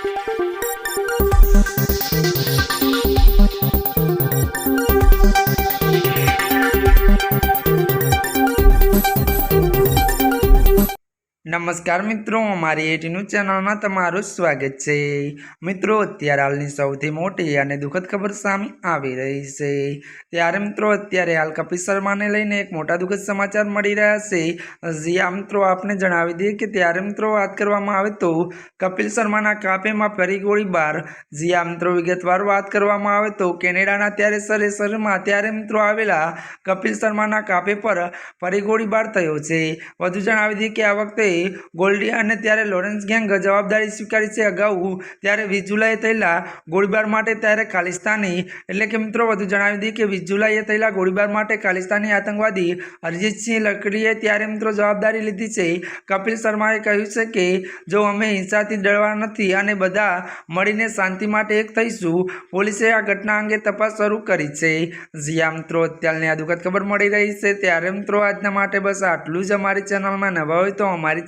Thank you. નમસ્કાર મિત્રો, અમારી એટીનું ચેનલમાં તમારું સ્વાગત છે. મિત્રો, અત્યારે હાલની સૌથી મોટી અને દુઃખદ ખબર સામે આવી રહી છે. ત્યારે મિત્રો, અત્યારે હાલ કપિલ શર્માને લઈને એક મોટા દુઃખદ સમાચાર મળી રહ્યા છે. જ્યાં મિત્રો, આપને જણાવી દઈએ કે ત્યારે મિત્રો વાત કરવામાં આવે તો કપિલ શર્માના કાપેમાં ફરી ગોળીબાર જ્યાં મિત્રો, વિગતવાર વાત કરવામાં આવે તો કેનેડાના ત્યારે સરે શહેરમાં ત્યારે મિત્રો આવેલા કપિલ શર્માના કાપે પર ફરી ગોળીબાર થયો છે. વધુ જણાવી દઈએ કે આ વખતે ગોલ્ડી અને ત્યારે લોરેન્સ ગેંગ જવાબદારી સ્વીકારી છે અગાઉ. ત્યારે વીસ જુલાઈએ થયેલા ગોળીબાર માટે ત્યારે ખાલિસ્તાની, એટલે કે મિત્રો વધુ જણાવી દઈએ કે વીસ જુલાઈએ થયેલા ગોળીબાર માટે ખાલિસ્તાની આતંકવાદી અરિજીતસિંહ લકડીએ ત્યારે મિત્રો જવાબદારી લીધી છે. કપિલ શર્માએ કહ્યું છે કે, જો અમે હિંસાથી ડરવા નથી અને બધા મળીને શાંતિ માટે એક થઈશું, પોલીસે આ ઘટના અંગે તપાસ શરૂ કરી છે. જ્યાં મિત્રો, અત્યારની આ દુઃખદ ખબર મળી રહી છે. ત્યારે મિત્રો, આજના માટે બસ આટલું જ. અમારી ચેનલમાં નવા હોય તો અમારી